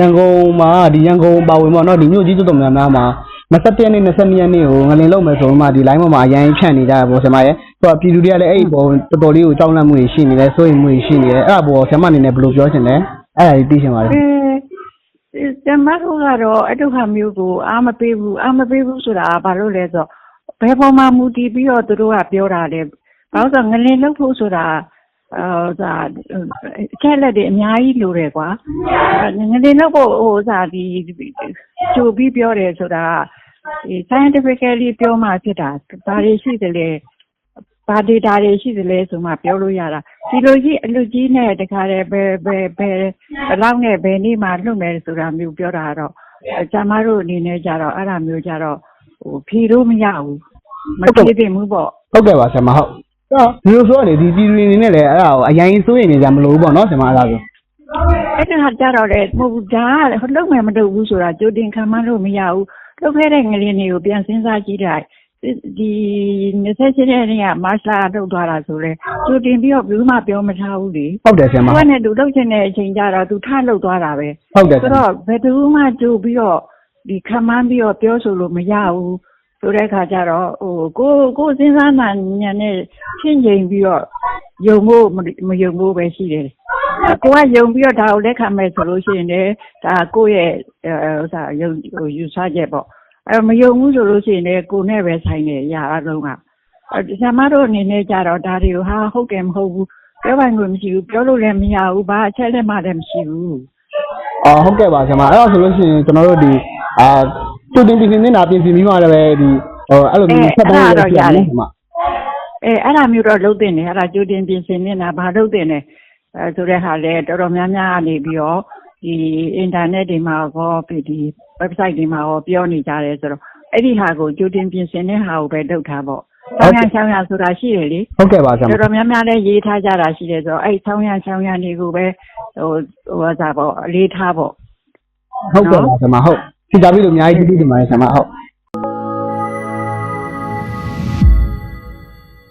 ရန်ကုန်မှာဒီရန်ကုန်ပါဝင်ပေါ့နော်ဒီမြို့ကြီးတော်တော်များများမှာ21ရက်နေ့22ရက်နေ့ကိုငလင်လုံးမယ်ဆိုတော့မှဒီ line ပေါ်မှာအရင်ဖြန့်နေကြတာပေါ့ဆရာမရဲ့ဆိုတော့ပြည်သူတွေကလည်းအဲ့ဒီပေါ်တော်တော်လေးကိုကြောက်လန့်မှုတွေရှိနေတယ်စိုးရိမ်မှုတွေရှိနေတယ်အဲ့ဒါပေါ်ဆရာမအနေနဲ့ဘယ်လိုပြောချင်လဲအဲ့ဒါကြီးသိချင်ပါတယ်အဲကျမတို့ကတော့အဲ့ဒုက္ခမျိုးကိုအာမပေးဘူးအာမပေးဘူးဆိုတာကဘာလို့လဲဆိုတော့ဘယ်ပေါ်မှာမူတည်ပြီးတော့သူတို့ကပြောတာလေဘာလို့ဆိုတော့ငလင်လှုပ်ဖို့ဆိုတာ အဲဒါအချက်လက်တွေအများကြီးလိုတယ်ကွာငလင်လှုပ်ဖို့ဟိုစားဒီကြိုပြီးပြောတယ်ဆိုတာဒီ scientifically ပြောမှဖြစ်တာဘာတွေရှိတယ်လဲဘာ data တွေရှိတယ်လဲဆိုမှပြောလို့ရတာဒီလိုကြီးအလူကြီးနဲ့တခါတည်းဘယ်ဘယ်ဘယ်ဘယ်လောက်နဲ့ဘယ်နေ့မှလွတ်မယ်ဆိုတာမျိုးပြောတာတော့ကျမတို့အနေနဲ့ကြတော့အဲ့ဒါမျိုးကြတော့ဟိုဖြေလို့မရဘူးမဖြေသင့်ဘူးပေါ့ဟုတ်ကဲ့ပါဆရာမဟုတ် တော့ဒီလိုဆိုရလေဒီပြည်သူတွေအနေနဲ့လည်းအဲ့ဒါကိုအရင်စိုးရိမ်နေကြမလို့ပေါ့နော်ဆရာမအဲ့ဒါဆိုအဲ့ဒါကြတော့လေမဟုတ်ဘူးဒါကဟိုလုံးမယ်မလုပ်ဘူးဆိုတာကြိုတင်ခံမလို့မရဘူးလုပ်ခဲ့တဲ့ငလင်းတွေကိုပြန်စဉ်းစားကြည့်လိုက်ဒီ28ရက်နေ့ကမတ်လာထုတ်သွားတာဆိုလဲကြိုတင်ပြီးတော့ဘယ်သူမှပြောမထားဘူးလေဟုတ်တယ်ဆရာမသူကနဲ့သူလုပ်ချင်တဲ့အချိန်ကြတော့သူထလုပ်သွားတာပဲဟုတ်တယ်ဆဆိုရာမတော့ဘယ်သူမှကြိုပြီးတော့ဒီခံမှန်းပြီးတော့ပြောဆိုလို့မရဘူး ဆိုတဲ့အခါကျတော့ဟိုကိုကိုစဉ်းစားမှဉာဏ်နဲ့ရှင်းချိန်ပြီးတော့ယုံဖို့မမယုံဖို့ပဲရှိတယ်ကိုကယုံပြီးတော့ဒါကိုလက်ခံမယ်ဆိုလို့ရှိရင်လည်းဒါကိုယ့်ရဲ့အဲဥစ္စာယုံဟိုယူဆချက်ပေါ့အဲမယုံဘူးဆိုလို့ရှိရင်လည်းကိုယ်နဲ့ပဲဆိုင်တယ်ရာအလုံးကအဲဆရာမတို့အနေနဲ့ကြတော့ဒါတွေကိုဟာဟုတ်တယ်မဟုတ်ဘူးပြောပိုင်ခွင့်မရှိဘူးပြောလို့လည်းမရဘူးဘာအချက်လက်မှလည်းမရှိဘူးအော်ဟုတ်ကဲ့ပါဆရာမအဲ့ဒါဆိုလို့ရှိရင်ကျွန်တော်တို့ဒီအာ တူတင်ပြင်နေတာပြင်ဆင်ပြီးမှလည်းပဲဒီဟိုအဲ့လိုမျိုးဆက်တန်းရရှိရတယ်ဆရာမအဲအဲ့ဒါမျိုးတော့လုပ်တင်တယ်အဲ့ဒါကြိုတင်ပြင်ဆင်နေတာဘာလုပ်တင်လဲအဲဆိုတဲ့ဟာလဲတော်တော်များများကနေပြီးတော့ဒီအင်တာနက်တွေမှာရောဒီ website တွေမှာရောပြောနေကြတယ်ဆိုတော့အဲ့ဒီဟာကိုကြိုတင်ပြင်ဆင်တဲ့ဟာကိုပဲလုပ်ထားပေါ့ဆောင်းရဆောင်းရဆိုတာရှိတယ်လေဟုတ်ကဲ့ပါဆရာမတော်တော်များများလည်းရေးထားကြတာရှိတယ်ဆိုတော့အဲ့ဆောင်းရဆောင်းရတွေကိုပဲဟိုဟိုဟာစားပေါ့အလေးထားပေါ့ဟုတ်ကဲ့ပါဆရာမဟုတ် ဖြေကြပြီလို့အများကြီးသိသိတင်ပါတယ်ဆရာမဟုတ်